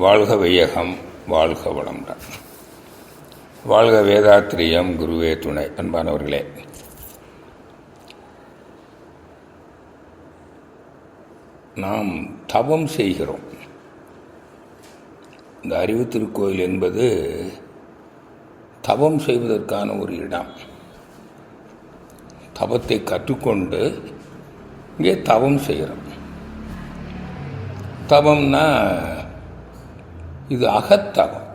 வாழ்க வையகம் வாழ்க வளமுடன். வாழ்க வேதாத்திரியம் குருவே துணை. அன்பானவர்களே நாம் தவம் செய்கிறோம். இந்த அறிவு திருக்கோயில் என்பது தவம் செய்வதற்கான ஒரு இடம். தவத்தை கற்றுக்கொண்டு இங்கே தவம் செய்கிறோம். தவம்னா இது அகத்தவம்.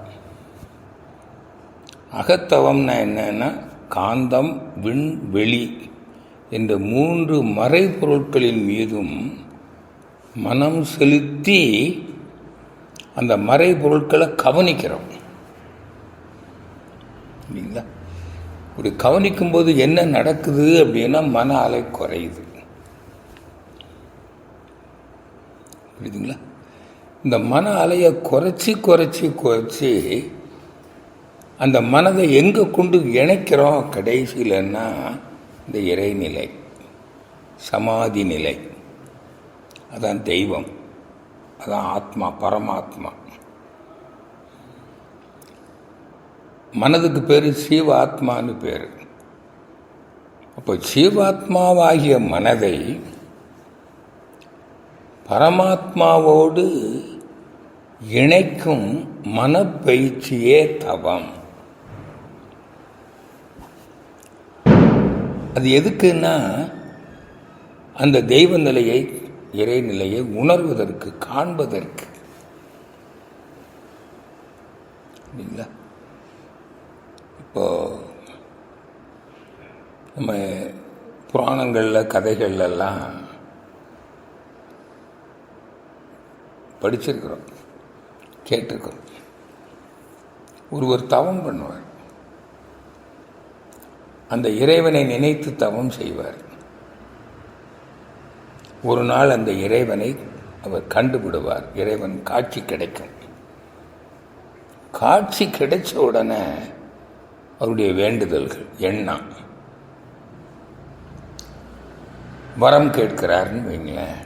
அகத்தவம்னா என்னன்னா காந்தம் விண் வெளி என்ற மூன்று மறைபொருட்களின் மீதும் மனம் செலுத்தி அந்த மறைபொருட்களை கவனிக்கிறோம். இல்லைங்களா? இப்படி கவனிக்கும்போது என்ன நடக்குது அப்படின்னா மன அலை குறையுது. புரியுதுங்களா? இந்த மன அலையை குறைச்சி குறைச்சி குறைச்சி அந்த மனதை எங்கே கொண்டு இணைக்கிறோம் கடைசியிலன்னா இந்த இறைநிலை சமாதி நிலை. அதான் தெய்வம். அதான் ஆத்மா பரமாத்மா. மனதுக்கு பேர் சீவாத்மான்னு பேர். அப்போ சீவாத்மாவாகிய மனதை பரமாத்மாவோடு இணைக்கும் மனப்பயிற்சியே தவம். அது எதுக்குன்னா அந்த தெய்வ நிலையை இறைநிலையை உணர்வதற்கு காண்பதற்கு. இல்லைங்களா? இப்போ நம்ம புராணங்களில் கதைகள்லாம் படிச்சிருக்கிறோம். கேட்டிருக்கிறோம் ஒருவர் தவம் பண்ணுவார். அந்த இறைவனை நினைத்து தவம் செய்வார். ஒரு நாள் அந்த இறைவனை அவர் கண்டுபிடுவார். இறைவன் காட்சி கிடைக்கும். காட்சி கிடைச்ச உடனே அவருடைய வேண்டுதல்கள் எண்ணம். வரம் கேட்கிறாருன்னு வைங்களேன்.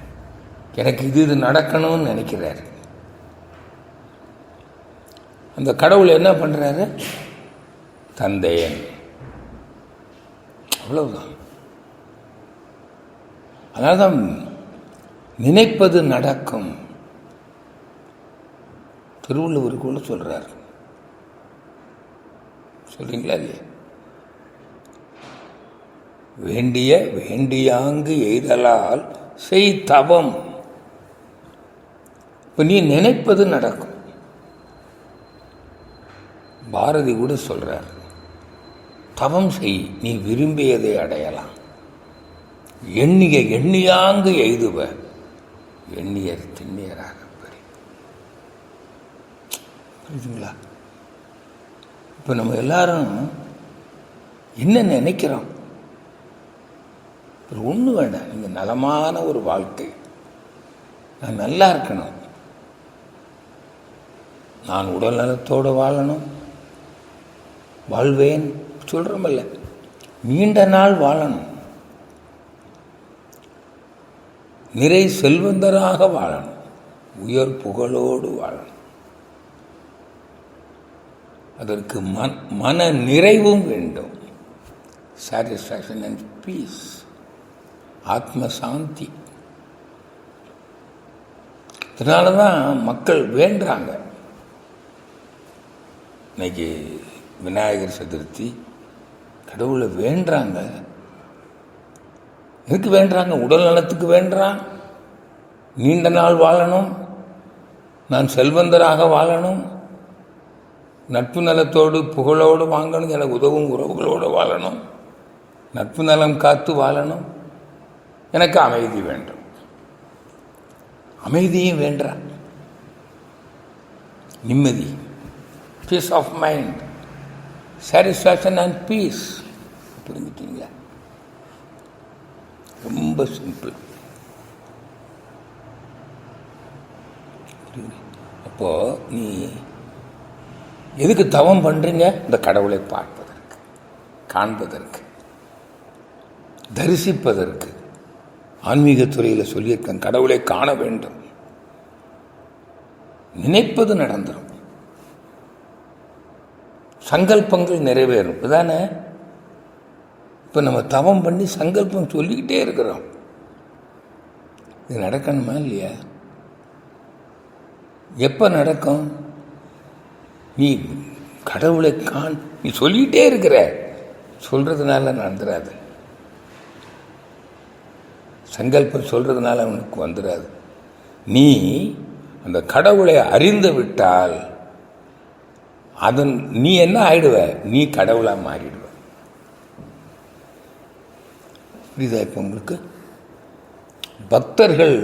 எனக்கு இது இது நடக்கணும்னு நினைக்கிறார். அந்த கடவுள் என்ன பண்ணுறாரு தந்தையன் அவ்வளவுதான். அதனால்தான் நினைப்பது நடக்கும். திருவள்ளுவர் கூட சொல்கிறார் சொல்கிறீங்களா இல்லையா? வேண்டிய வேண்டியாங்கு எய்தலால் செய் தவம். இப்போ நீ நினைப்பது நடக்கும். பாரதி கூட சொல்கிறார் தவம் செய் நீ விரும்பியதை அடையலாம். எண்ணிய எண்ணியாங்கு எய்துவ எண்ணியர் திண்ணியராக பெரிய புரியுதுங்களா? இப்போ நம்ம எல்லாரும் என்ன நினைக்கிறோம்? ஒரு ஒன்று வேண்டாம். நீங்கள் நலமான ஒரு வாழ்க்கை. நான் நல்லா இருக்கணும். நான் உடல் நலத்தோடு வாழணும். வாழ்வேன். சொல்கிறோமில்ல நீண்ட நாள் வாழணும். நிறை செல்வந்தராக வாழணும். உயர் புகழோடு வாழணும். அதற்கு மன மன நிறைவும் வேண்டும். சாட்டிஸ்ஃபேக்ஷன் அண்ட் பீஸ் ஆத்ம சாந்தி. இதனால தான் மக்கள் வேண்டுறாங்க. இன்னைக்கு விநாயகர் சதுர்த்தி. கடவுளை வேண்டுறாங்க எதுக்கு வேண்டுறாங்க உடல் நலத்துக்கு வேண்டுறான் நீண்ட நாள் வாழணும். நான் செல்வந்தராக வாழணும். நட்பு நலத்தோடு புகழோடு வாங்கணும். எனக்கு உதவும் உறவுகளோடு வாழணும். நட்பு நலம் காத்து வாழணும். எனக்கு அமைதி வேண்டும். அமைதியும் வேண்டான் நிம்மதி. Peace of mind satisfaction and peace புரிஞ்சுட்டீங்களா? ரொம்ப சிம்பிள் அப்போ நீ எதுக்கு தவம் பண்றீங்க? இந்த கடவுளை பார்ப்பதற்கு காண்பதற்கு தரிசிப்பதற்கு. ஆன்மீக துறையில் சொல்லியிருக்கேன் கடவுளை காண வேண்டும். நினைப்பது நடந்துடும் சங்கல்பங்கள் நிறைவேறும். இதானே? இப்போ நம்ம தவம் பண்ணி சங்கல்பம் சொல்லிக்கிட்டே இருக்கிறோம். இது நடக்கணுமா இல்லையா? எப்போ நடக்கும்? நீ கடவுளை காண் நீ சொல்லிக்கிட்டே இருக்கிற. சொல்கிறதுனால நடந்துடாது சங்கல்பம் சொல்கிறதுனால அவனுக்கு வந்துடாது நீ அந்த கடவுளை அறிந்து விட்டால் அதன் நீ என்ன ஆயிடுவ? நீ கடவுளாக மாறிடுவ. புரியுதா இப்போ உங்களுக்கு? பக்தர்கள்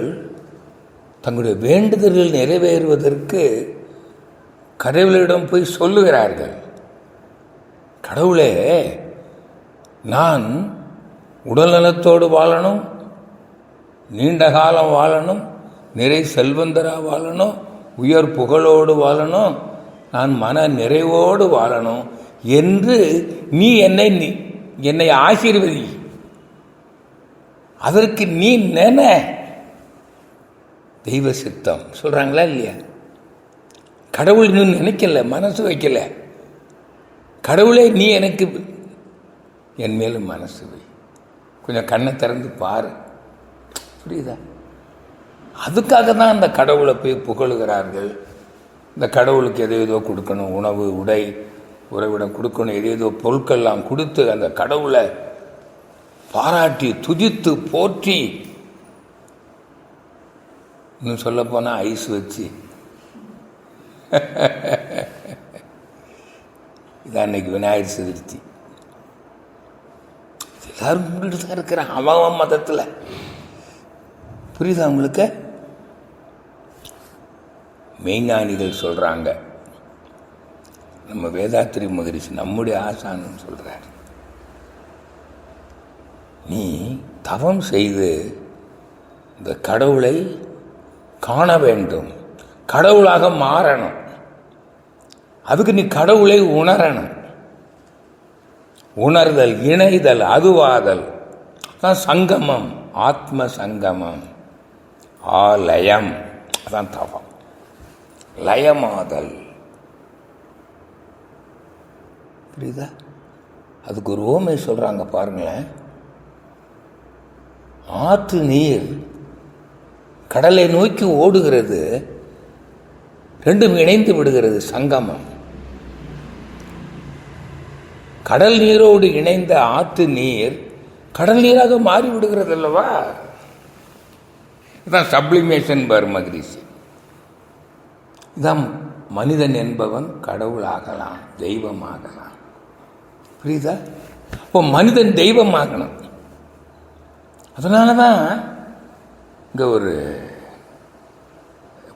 தங்களுடைய வேண்டுதல்கள் நிறைவேறுவதற்கு கடவுளிடம் போய் சொல்லுகிறார்கள். கடவுளே நான் உடல் நலத்தோடு வாழணும் நீண்ட காலம் வாழணும் நிறை செல்வந்தரா வாழணும் உயர் புகழோடு வாழணும் நான் மன நிறைவோடு வாழணும் என்று நீ என்னை நீ- என்னை ஆசீர்வதி. அதற்கு நீ நின. தெய்வ சித்தம். சொல்கிறாங்களா இல்லையா? கடவுள் இன்னும் நினைக்கல மனசு வைக்கல. கடவுளே நீ எனக்கு என் மேலும் மனசு வை. கொஞ்சம் கண்ணை திறந்து பாரு. புரியுதா? அதுக்காக தான் அந்த கடவுளை போய் புகழுகிறார்கள். இந்த கடவுளுக்கு எதோ ஏதோ கொடுக்கணும் உணவு உடை உறைவிடம் கொடுக்கணும் எதோ ஏதோ பொருட்கள்லாம் கொடுத்து அந்த கடவுளை பாராட்டி துதித்து போற்றி. இன்னும் சொல்லப்போனால் ஐஸ் வச்சு. இதான் இன்னைக்கு விநாயகர் சதுர்த்தி. எல்லாரும் கும்பிட்டு தான் இருக்கிறான். அவன் அவன் மதத்தில். புரியுதா உங்களுக்கு? மெய்ஞானிகள் சொல்றாங்க. நம்ம வேதாத்திரி மகரிஷி நம்முடைய ஆசான்னு சொல்கிறார் நீ தவம் செய்து இந்த கடவுளை காண வேண்டும். கடவுளாக மாறணும். அதுக்கு நீ கடவுளை உணரணும். உணர்தல் இணைதல் அதுவாதல். அதான் சங்கமம் ஆத்ம சங்கமம். ஆலயம். அதான் தவம். லயமாதல். புரியுதா? அதுக்கு ஒரு ஓமை சொல்றாங்க பாருங்களேன். ஆற்று நீர் கடலை நோக்கி ஓடுகிறது ரெண்டும் இணைந்து விடுகிறது சங்கமம். கடல் நீரோடு இணைந்த ஆற்று நீர் கடல் நீராக மாறி விடுகிறது அல்லவா? இதான் சப்ளிமேஷன் பார் மகிரிஷி. இதான் மனிதன் என்பவன் கடவுளாகலாம் தெய்வமாகலாம். புரியுதா? இப்போ மனிதன் தெய்வமாகணும். அதனால தான் இங்கே ஒரு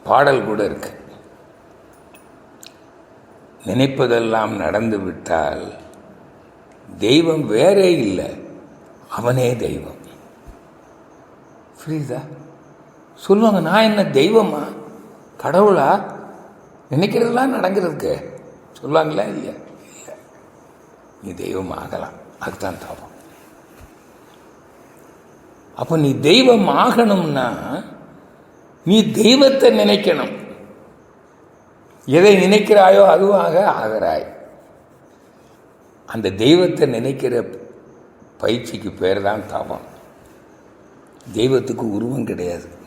பாடல் கூட இருக்கு. நினைப்பதெல்லாம் நடந்து விட்டால் தெய்வம் வேறே இல்லை அவனே தெய்வம். புரியுதா? சொல்லுவாங்க நான் என்ன தெய்வமா? கடவுளா? நினைக்கிறதுலாம் நடங்கிறதுக்கு சொல்லுவாங்களா? இல்லையா? இல்லை நீ தெய்வம் ஆகலாம். அதுதான் தவம். அப்போ நீ தெய்வம் ஆகணும்னா நீ தெய்வத்தை நினைக்கணும். எதை நினைக்கிறாயோ அதுவாக ஆகிறாய். அந்த தெய்வத்தை நினைக்கிற பயிற்சிக்கு பேர் தான் தவம். தெய்வத்துக்கு உருவம் கிடையாது.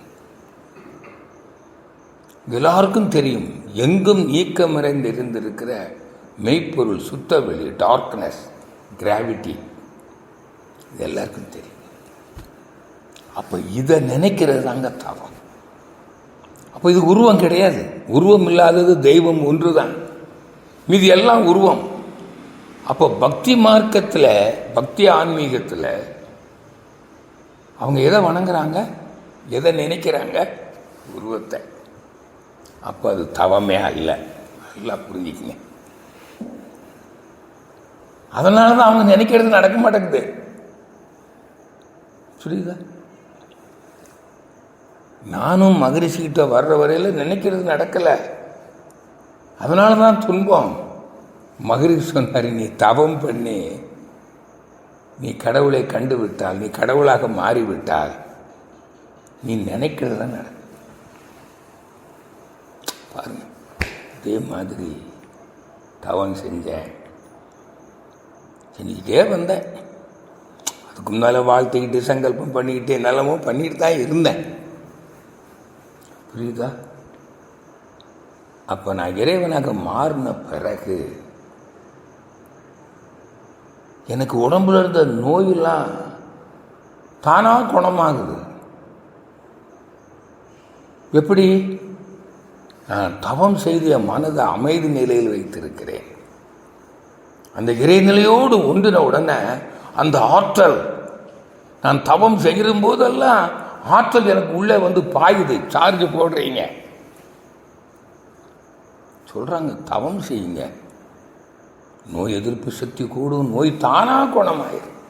எல்லாருக்கும் தெரியும் எங்கும் நீக்கமறைந்து இருந்திருக்கிற மெய்ப்பொருள் சுத்தவெளி டார்க்னஸ் கிராவிட்டி இது எல்லாருக்கும் தெரியும். அப்போ இதை நினைக்கிறது தாங்க தவம். அப்போ இது உருவம் கிடையாது. உருவம் இல்லாதது தெய்வம் ஒன்று தான் மீதி எல்லாம் உருவம். அப்போ பக்தி மார்க்கத்தில் பக்தி ஆன்மீகத்தில் அவங்க எதை வணங்குறாங்க? எதை நினைக்கிறாங்க? உருவத்தை. அப்போ அது தவமே அல்ல நல்லா புரிஞ்சுக்கங்க. அதனால தான் அவங்க நினைக்கிறது நடக்க மாட்டேங்குது. புரியுதா? நானும் மகரிஷிக்கிட்ட வர்ற வரையில் நினைக்கிறது நடக்கலை. அதனால தான் துன்பம். மகரிஷி சொன்னார் நீ தவம் பண்ணி நீ கடவுளை கண்டு விட்டால் நீ கடவுளாக மாறிவிட்டால் நீ நினைக்கிறது தான் நடக்கும். பாருங்க. இதே மாதிரி தவம் செஞ்சேன். செஞ்சுக்கிட்டே வந்தேன். அதுக்கு முன்னால் வாழ்த்துக்கிட்டு சங்கல்பம் பண்ணிக்கிட்டு என்னெல்லாமோ பண்ணிட்டு தான் இருந்தேன். புரியுதா? அப்போ நான் இறைவனாக மாறின பிறகு எனக்கு உடம்புல இருந்த நோயெல்லாம் தானாக குணமாகுது. எப்படி? தவம் செய்து என் மனதை அமைதி நிலையில் வைத்திருக்கிறேன். அந்த இறைநிலையோடு ஒன்றின உடனே அந்த ஆற்றல் நான் தவம் செய்கிற போதெல்லாம் ஆற்றல் எனக்கு உள்ளே வந்து பாயுது. சார்ஜ் போடுறீங்க. சொல்றாங்க தவம் செய்யுங்க. நோய் எதிர்ப்பு சக்தி கூடும் நோய் தானா குணமாயிரும்.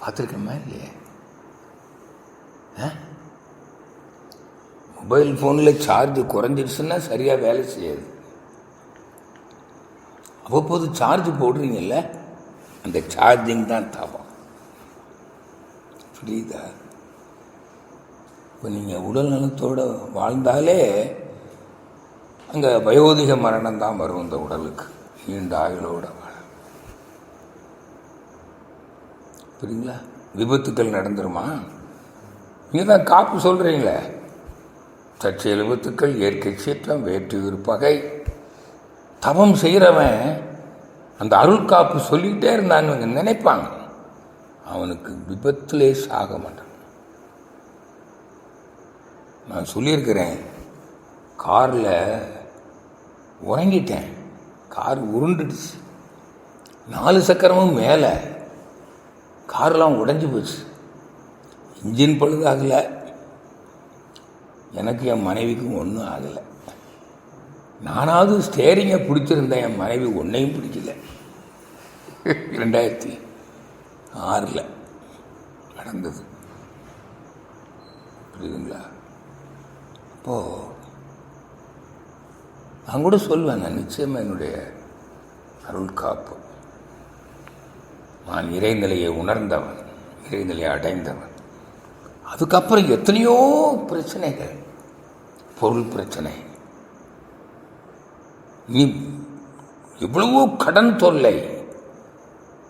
பார்த்துருக்கமா இல்லையே? ஆ? மொபைல் ஃபோனில் சார்ஜ் குறைஞ்சிருச்சுன்னா சரியாக வேலை செய்யாது. அவ்வப்போது சார்ஜ் போடுறீங்கல்ல அந்த சார்ஜிங் தான் தவம். புரியுதா? இப்போ நீங்கள் உடல் நலத்தோடு வாழ்ந்தாலே அங்கே வயோதிக மரணம் தான் வரும் இந்த உடலுக்கு. நீண்ட ஆயுளோட வாழ. புரியுங்களா விபத்துக்கள் நடந்துருமா? நீங்கள் தான் காப்பு சொல்கிறீங்களே தற்செயல் விபத்துக்கள் இயற்கை சீற்றம் வேற்று பகை. தவம் செய்கிறவன் அந்த அருள் காப்பு சொல்லிக்கிட்டே இருந்தான்னு நினைப்பாங்க. அவனுக்கு விபத்திலே சாக மாட்டான். நான் சொல்லியிருக்கிறேன் காரில் உறங்கிட்டேன். கார் உருண்டுடுச்சு. நாலு சக்கரமும் மேலே. கார்லாம் உடஞ்சி போச்சு. இன்ஜின் பழுதாகலை. எனக்கு என் மனைவிக்கும் ஒன்றும் ஆகலை. நானாவது ஸ்டேரிங்கை பிடிச்சிருந்தேன். என் மனைவி ஒன்றையும் பிடிக்கல. ரெண்டாயிரத்தி ஆறில் நடந்தது. புரியுதுங்களா? அப்போது நான் கூட சொல்வேன். நான் நிச்சயமாக என்னுடைய அருள் காப்பு. நான் இறைநிலையை உணர்ந்தவன் இறைநிலையை அடைந்தவன். அதுக்கப்புறம் எத்தனையோ பிரச்சனைகள் பொருள் பிரச்சனை. நீ எவ்வளவோ கடன் தொல்லை.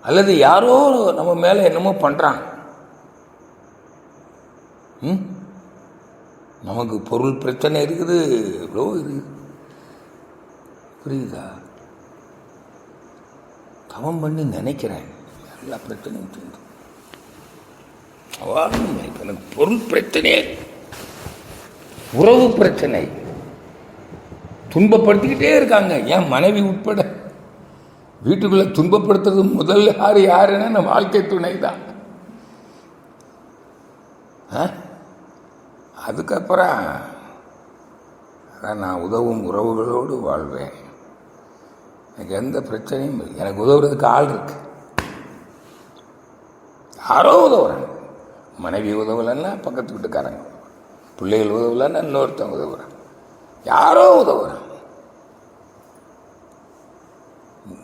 அல்லது யாரோ நம்ம மேலே என்னமோ பண்ணுறான் ம்? நமக்கு பொருள் பிரச்சனை இருக்குது. எவ்வளோ இருக்குது புரியுதா? தவம் பண்ணி நினைக்கிறேன். எல்லா பிரச்சனையும் தீர்ந்து அவாலும் எனக்கு பொருள் பிரச்சனையே உறவு பிரச்சனை. துன்பப்படுத்திக்கிட்டே இருக்காங்க. ஏன் மனைவி உட்பட? வீட்டுக்குள்ளே துன்பப்படுத்துறது முதல் யார் யாருன்னா நம்ம வாழ்க்கை துணை தான் அதுக்கப்புறம் அதான் நான் உதவும் உறவுகளோடு வாழ்வேன். எனக்கு எந்த பிரச்சனையும் இல்லை. எனக்கு உதவுறதுக்கு ஆள் இருக்கு. யாரோ உதவுறேன் மனைவி உதவலைன்னா பக்கத்து வீட்டுக்காரங்க. பிள்ளைகள் உதவலைன்னா இன்னொருத்தன் உதவுறான். யாரோ உதவுறான்.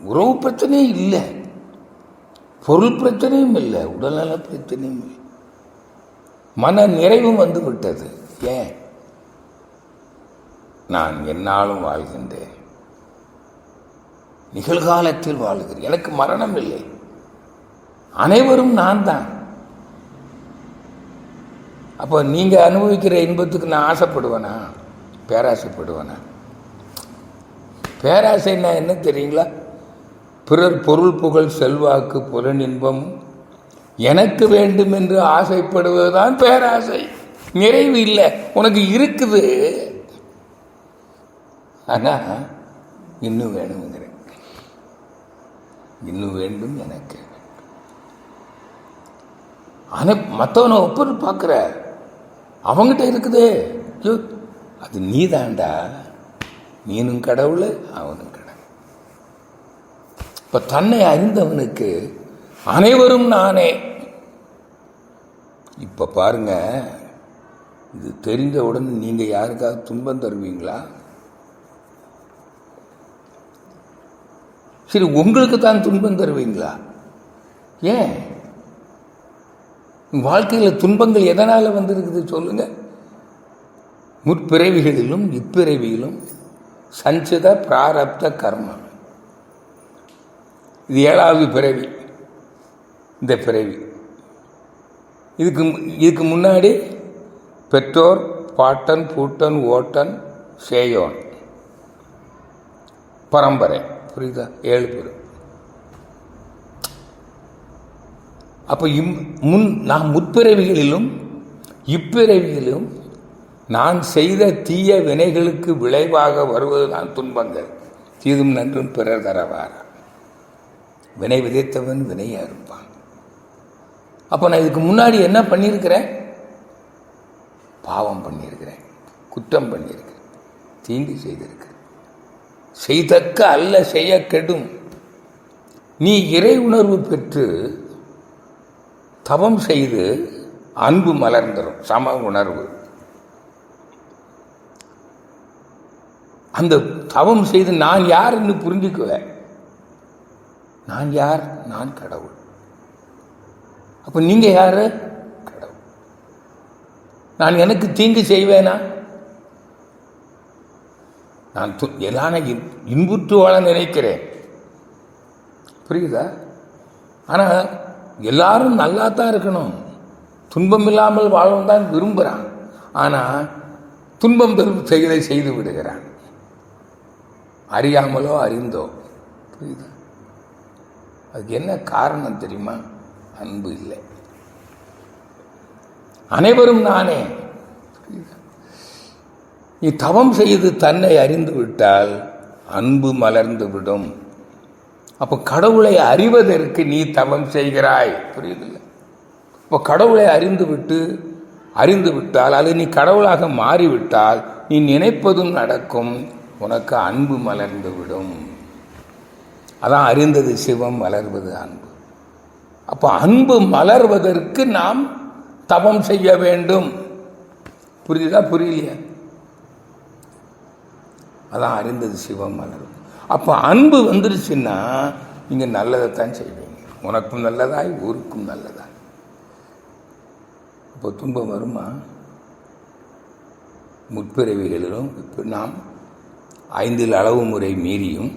உறவு பிரச்சனையும் இல்லை. பொருள் பிரச்சனையும் இல்லை. உடல்நல பிரச்சனையும் இல்லை. மன நிறைவும் வந்து விட்டது. ஏன்? நான் என்னாலும் வாழ்கின்றேன். நிகழ்காலத்தில் வாழ்கிறேன். எனக்கு மரணம் இல்லை. அனைவரும் நான் தான். அப்போ நீங்கள் அனுபவிக்கிற இன்பத்துக்கு நான் ஆசைப்படுவேனா? பேராசைப்படுவேனா? பேராசைன்னா என்ன தெரியுங்களா? பிறர் பொருள் புகழ் செல்வாக்கு புலன் இன்பம் எனக்கு வேண்டும் என்று ஆசைப்படுவதுதான் பேராசை. நிறைவு இல்லை. உனக்கு இருக்குது. ஆனால் இன்னும் வேணுங்கிறேன் இன்னும் வேண்டும் எனக்கு. ஆனால் மற்றவனை ஒப்புன்னு பார்க்குற அவங்கிட்ட இருக்குதே. ஐயோ, அது நீ தாண்டா நீனும் கடவுள் அவனும் கடவுள். இப்போ தன்னை அறிந்தவனுக்கு அனைவரும் நானே. இப்போ பாருங்க இது தெரிந்தவுடன் நீங்கள் யாருக்காவது துன்பம் தருவீங்களா? சரி உங்களுக்கு தான் துன்பம் தருவீங்களா? ஏன்? வாழ்க்கையில் துன்பங்கள் எதனால் வந்திருக்குது சொல்லுங்க. முற்பிறவிகளிலும் இப்பிறவியிலும் சஞ்சித பிராரப்த கர்மம் இது ஏழாவது பிறவி. இந்த பிறவி. இதுக்கு இதுக்கு முன்னாடி பெற்றோர் பாட்டன் பூட்டன் ஓட்டன் சேயோன். பரம்பரை. புரியுதா? ஏழு பேர். அப்போ இம் முன் நான் முற்பிறவிகளிலும் இப்பிறவியிலும் நான் செய்த தீய வினைகளுக்கு விளைவாக வருவதுதான் துன்பங்கள். தீதும் நன்றும் பிறர் தரவாரா? வினை விதைத்தவன் வினையாக இருப்பான் அப்போ நான் இதுக்கு முன்னாடி என்ன பண்ணியிருக்கிறேன்? பாவம் பண்ணியிருக்கிறேன். குற்றம் பண்ணியிருக்கிறேன். தீங்கு செய்திருக்கிறேன். செய்தக்க அல்ல செய்ய கெடும் நீ இறை உணர்வு பெற்று தவம் செய்து அன்பு மலர்ந்துடும் சம உணர்வு. அந்த தவம் செய்து நான் யாருன்னு புரிஞ்சுக்குவேன் நான் யார்? நான் கடவுள். அப்ப நீங்க யாரு? கடவுள். நான் எனக்கு தீங்கு செய்வேனா? நான் து- எல்லான இன்புற்று வாழ நினைக்கிறேன். புரியுதா? ஆனால் எல்லாரும் நல்லா தான் இருக்கணும். துன்பம் இல்லாமல் வாழும் தான் விரும்புகிறான் ஆனால் துன்பம் பெரும் செயலை செய்து விடுகிறான். அறியாமலோ அறிந்தோ. புரியுதா? அதுக்கு என்ன காரணம் தெரியுமா? அன்பு இல்லை. அனைவரும் நானே. புரியுதா? நீ தவம் செய்து தன்னை அறிந்து விட்டால் அன்பு மலர்ந்து விடும். அப்போ கடவுளை அறிவதற்கு நீ தவம் செய்கிறாய். புரியுதுல்ல? இப்போ கடவுளை அறிந்து விட்டு அறிந்து விட்டால் அது நீ கடவுளாக மாறிவிட்டால் நீ நினைப்பதும் நடக்கும். உனக்கு அன்பு மலர்ந்து விடும். அதான் அறிந்தது சிவம் மலர்வது அன்பு. அப்போ அன்பு மலர்வதற்கு நாம் தவம் செய்ய வேண்டும். புரியுதா? புரியலையா? அதான் அறிந்தது சிவம் மலரும் அப்போ அன்பு வந்துருச்சுன்னா நீங்கள் நல்லதைத்தான் செய்வீங்க. உனக்கும் நல்லதாய் ஊருக்கும் நல்லதாய். அப்போ துன்பம் வருமா? முற்பிறவிகளிலும் இப்போ நாம் ஐந்தில் அளவு முறை மீறியும்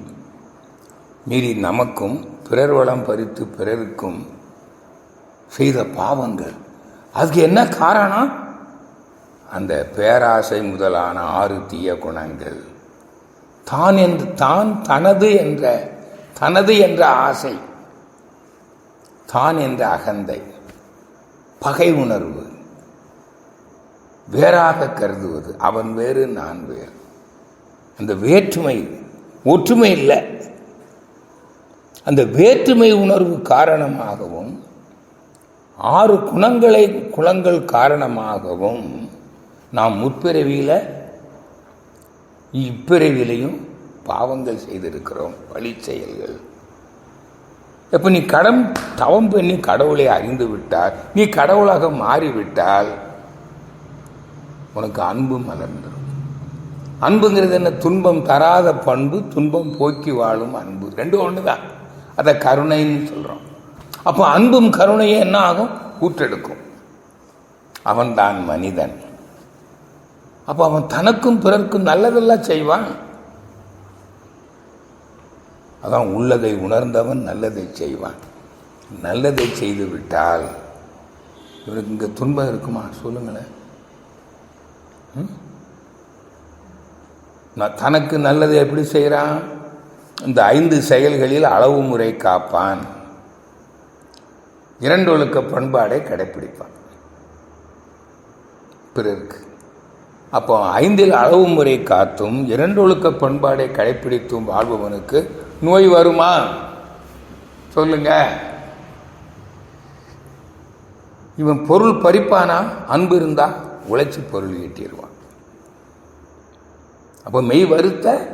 மீறி நமக்கும் பிறர் வளம் பறித்து பிறருக்கும் செய்த பாவங்கள். அதுக்கு என்ன காரணம்? அந்த பேராசை முதலான ஆறு தீய குணங்கள். தான் என்று தான் தனது என்ற தனது என்ற ஆசை தான் என்ற அகந்தை பகை உணர்வு வேறாக கருதுவது அவன் வேறு நான் வேறு. அந்த வேற்றுமை ஒற்றுமை இல்லை. அந்த வேற்றுமை உணர்வு காரணமாகவும் ஆறு குணங்களை குணங்கள் காரணமாகவும் நாம் முற்பிறவியில் இப்பிறவிலையும் பாவங்கள் செய்திருக்கிறோம் வழி செயல்கள். இப்போ நீ கடம் தவம் பண்ணி கடவுளை அறிந்து விட்டால் நீ கடவுளாக மாறிவிட்டால் உனக்கு அன்பு மலர்ந்துடும் அன்புங்கிறது என்ன? துன்பம் தராத பண்பு துன்பம் போக்கி வாழும் அன்பு. ரெண்டும் ஒன்று தான் அதை கருணைன்னு சொல்கிறோம் அப்போ அன்பும் கருணையும் என்ன ஆகும்? கூற்றெடுக்கும் அவன்தான் மனிதன். அப்போ அவன் தனக்கும் பிறர்க்கும் நல்லதெல்லாம் செய்வான். அதான் உள்ளதை உணர்ந்தவன் நல்லதை செய்வான். நல்லதை செய்து விட்டால் இவருக்கு இங்கே துன்பம் இருக்குமா? சொல்லுங்களேன். ம்? நான் தனக்கு நல்லதை எப்படி செய்கிறான் இந்த ஐந்து செயல்களில் அளவு முறை காப்பான். இரண்டு ஒழுக்க பண்பாடை கடைப்பிடிப்பான். பிறருக்கு. அப்போ ஐந்தில் அளவு முறை காத்தும் இரண்டொழுக்க பண்பாடை கடைப்பிடித்தும் வாழ்பவனுக்கு நோய் வருமா? சொல்லுங்க. இவன் பொருள் பறிப்பானா? அன்பு இருந்தா உழைச்சி பொருள் ஈட்டிடுவான். அப்போ மெய் வருத்த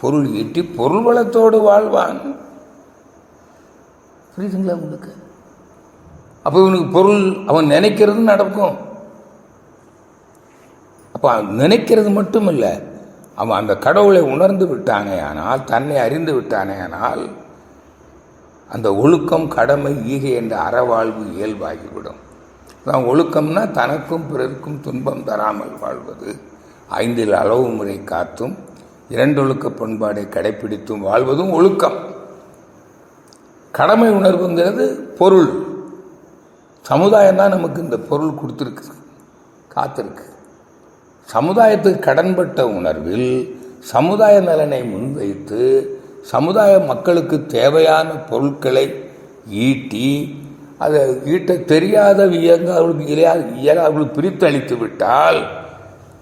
பொருள் ஈட்டி பொருள் வளத்தோடு வாழ்வான். புரியுதுங்களா உங்களுக்கு? அப்போ இவனுக்கு பொருள் அவன் நினைக்கிறது நடக்கும். அப்போ நினைக்கிறது மட்டும் இல்லை அவன் அந்த கடவுளை உணர்ந்து விட்டானே ஆனால் தன்னை அறிந்து விட்டானே ஆனால் அந்த ஒழுக்கம் கடமை ஈகை என்ற அறவாழ்வு இயல்பாகிவிடும். நான் ஒழுக்கம்னா தனக்கும் பிறருக்கும் துன்பம் தராமல் வாழ்வது. ஐந்தில் அளவு முறை காத்தும் இரண்டொழுக்க பண்பாடை கடைப்பிடித்தும் வாழ்வதும் ஒழுக்கம். கடமை உணர்வுங்கிறது பொருள். சமுதாயம் தான் நமக்கு இந்த பொருள் கொடுத்துருக்கு காத்திருக்கு. சமுதாயத்துக்கு கடன்பட்ட உணர்வில் சமுதாய நலனை முன்வைத்து சமுதாய மக்களுக்கு தேவையான பொருட்களை ஈட்டி அதை ஈட்ட தெரியாத வியங்க அவளுக்கு இயலா இயலாதவர்களுக்கு பிரித்தளித்து விட்டால்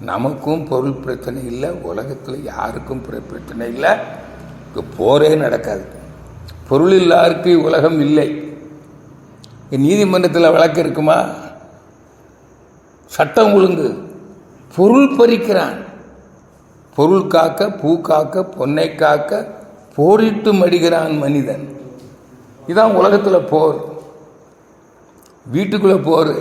நமக்கும் பொருள் பிரச்சனை இல்லை உலகத்தில் யாருக்கும் பிற பிரச்சனை இல்லை. போரே நடக்காது. பொருள் இல்லாருக்கு உலகம் இல்லை. நீதிமன்றத்தில் வழக்கு இருக்குமா? சட்டம் ஒழுங்கு. பொருள் பறிக்கிறான். பொருள் காக்க பூ காக்க பொன்னை காக்க போரிட்டு மடிகிறான் மனிதன். இதான் உலகத்தில் போர். வீட்டுக்குள்ளே போர்.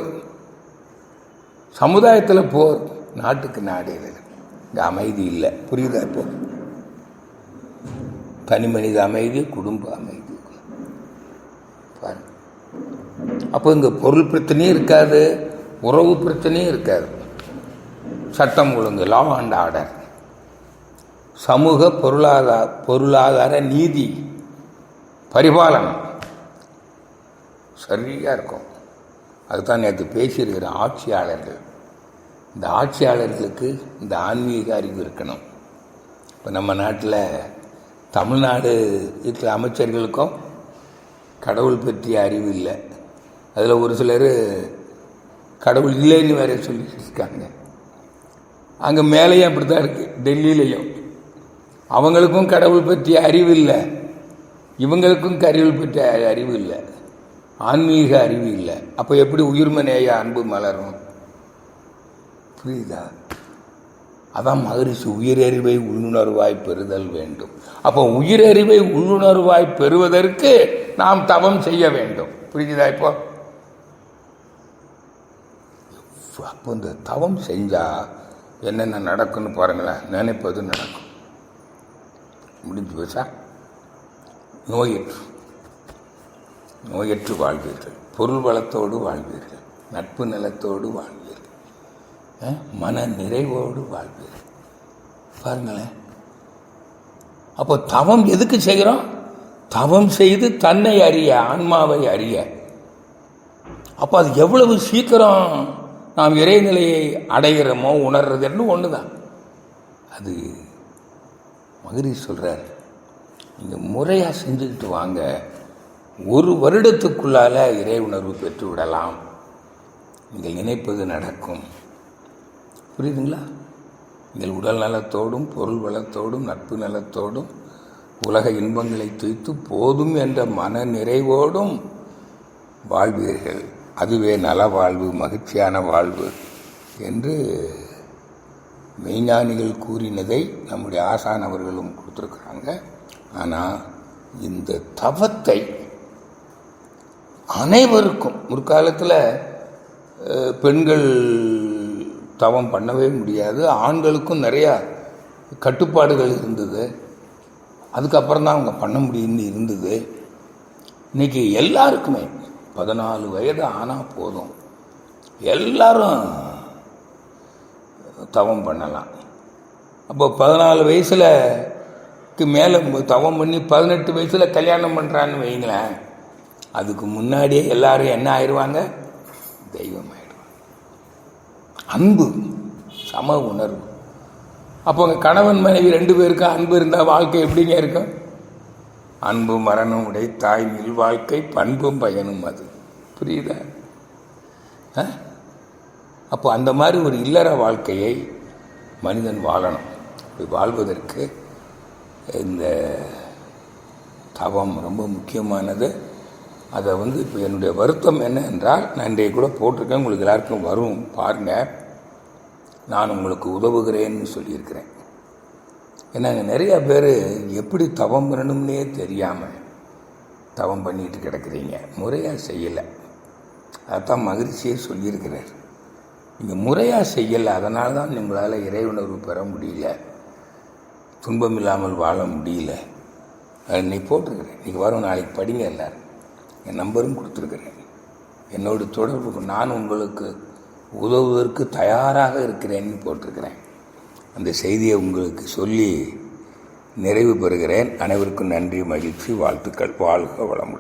சமுதாயத்தில் போர். நாட்டுக்கு நாடே இங்கே அமைதி இல்லை. புரியுதா இப்போ? தனி மனித அமைதி குடும்ப அமைதி. பாருங்க. அப்போ இங்கே பொருள் பிரச்சனையும் இருக்காது. உறவு பிரச்சனையும் இருக்காது. சட்டம் ஒழுங்கு லா அண்ட் ஆர்டர் சமூக பொருளாதார பொருளாதார நீதி பரிபாலனம். சரியாக இருக்கும். அதுதான் நேற்று பேசியிருக்கிற ஆட்சியாளர்கள். இந்த ஆட்சியாளர்களுக்கு இந்த ஆன்மீக அறிவு இருக்கணும். இப்போ நம்ம நாட்டில் தமிழ்நாடு இருக்கிற அமைச்சர்களுக்கும் கடவுள் பற்றிய அறிவு இல்லை. அதில் ஒரு சிலர் கடவுள் இல்லைன்னு வேற சொல்லியிருக்காங்க அங்கே மேலேயும் அப்படி தான் இருக்குது டெல்லியிலையும். அவங்களுக்கும் கடவுள் பற்றிய அறிவு இல்லை. இவங்களுக்கும் கடவுள் பற்றிய அறிவு இல்லை. ஆன்மீக அறிவு இல்லை. அப்போ எப்படி உயிர்மனேய அன்பு மலரும்? புரியுதா? அதான் மகரிஷி உயிரறிவை உள்ளுணர்வாய் பெறுதல் வேண்டும். அப்போ உயிரறிவை உள்ளுணர்வாய் பெறுவதற்கு நாம் தவம் செய்ய வேண்டும். புரியுதா இப்போ? அப்போ இந்த தவம் செஞ்சால் என்னென்ன நடக்கும்னு பாருங்களேன். நினைப்பது நடக்கும். முடிஞ்சு போச்சா? நோயற்று. நோயற்று வாழ்வீர்கள். பொருள் வளத்தோடு வாழ்வீர்கள். நட்பு நிலத்தோடு வாழ்வீர்கள். மன நிறைவோடு வாழ்வீர்கள். பாருங்களேன். அப்போ தவம் எதுக்கு செய்கிறோம்? தவம் செய்து தன்னை அறிய ஆன்மாவை அறிய. அப்போ அது எவ்வளவு சீக்கிரம் நாம் இறைநிலையை அடைகிறோமோ உணர்றதுன்னு ஒன்று தான் அது மகிரி சொல்கிறார் நீங்கள் முறையாக செஞ்சுக்கிட்டு வாங்க. ஒரு வருடத்துக்குள்ளால இறை உணர்வு பெற்று விடலாம். நீங்கள் நினைப்பது நடக்கும். புரியுதுங்களா? நீங்கள் உடல் நலத்தோடும் பொருள் வளத்தோடும் நட்பு நலத்தோடும் உலக இன்பங்களை துய்த்து போதும் என்ற மன நிறைவோடும் வாழ்வீர்கள். அதுவே நல வாழ்வு மகிழ்ச்சியான வாழ்வு என்று மெய்ஞானிகள் கூறினதை நம்முடைய ஆசான் அவர்களும் கொடுத்துருக்குறாங்க. ஆனால் இந்த தவத்தை அனைவருக்கும் முற்காலத்தில் பெண்கள் தவம் பண்ணவே முடியாது. ஆண்களுக்கும் நிறையா கட்டுப்பாடுகள் இருந்தது. அதுக்கப்புறம் தான் அவங்க பண்ண முடியும்னு இருந்தது. இன்றைக்கி எல்லாருக்குமே பதினாலு வயது ஆனால் போதும். எல்லாரும் தவம் பண்ணலாம். அப்போ பதினாலு வயசுலக்கு மேலே தவம் பண்ணி பதினெட்டு வயசில் கல்யாணம் பண்ணுறான்னு வைங்களேன் அதுக்கு முன்னாடியே எல்லாரும் என்ன ஆயிடுவாங்க தெய்வம் ஆயிடுவாங்க அன்பு சம உணர்வு. அப்போ கணவன் மனைவி ரெண்டு பேருக்கும் அன்பு இருந்தால் வாழ்க்கை எப்படிங்க இருக்கும்? அன்பு மரணம் உடை தாய் வாழ்க்கை பண்பும் பயனும் அது. புரியுதா? ஆ? அப்போ அந்த மாதிரி ஒரு இல்லற வாழ்க்கையை மனிதன் வாழணும். வாழ்வதற்கு இந்த தவம் ரொம்ப முக்கியமானது. அதை வந்து இப்போ என்னுடைய வருத்தம் என்ன என்றால் நான் இன்றைய கூட போட்டிருக்கேன். உங்களுக்கு எல்லாருக்கும் வரும். பாருங்கள் நான் உங்களுக்கு உதவுகிறேன்னு சொல்லியிருக்கிறேன். ஏன்னா நிறையா பேர் எப்படி தவம் பண்ணணும்னே தெரியாமல் தவம் பண்ணிட்டு கிடக்குறீங்க? முறையாக செய்யலை. அதான் மகிழ்ச்சியே சொல்லியிருக்கிறார். நீங்கள் முறையாக செய்யலை அதனால தான் உங்களால் இறை உணர்வு பெற முடியல. துன்பம் இல்லாமல் வாழ முடியல. நீ போட்டிருக்கிறேன் நீங்கள் வரும் நாளைக்கு படிங்க எல்லாரும். என் நம்பரும் கொடுத்துருக்குறேன். என்னோடு தொடர்பு நான் உங்களுக்கு உதவுவதற்கு தயாராக இருக்கிறேன்னு போட்டிருக்கிறேன். அந்த செய்தியை உங்களுக்கு சொல்லி நிறைவு பெறுகிறேன். அனைவருக்கும் நன்றி மகிழ்ச்சி வாழ்த்துக்கள். வாழ்க வளமுடன்.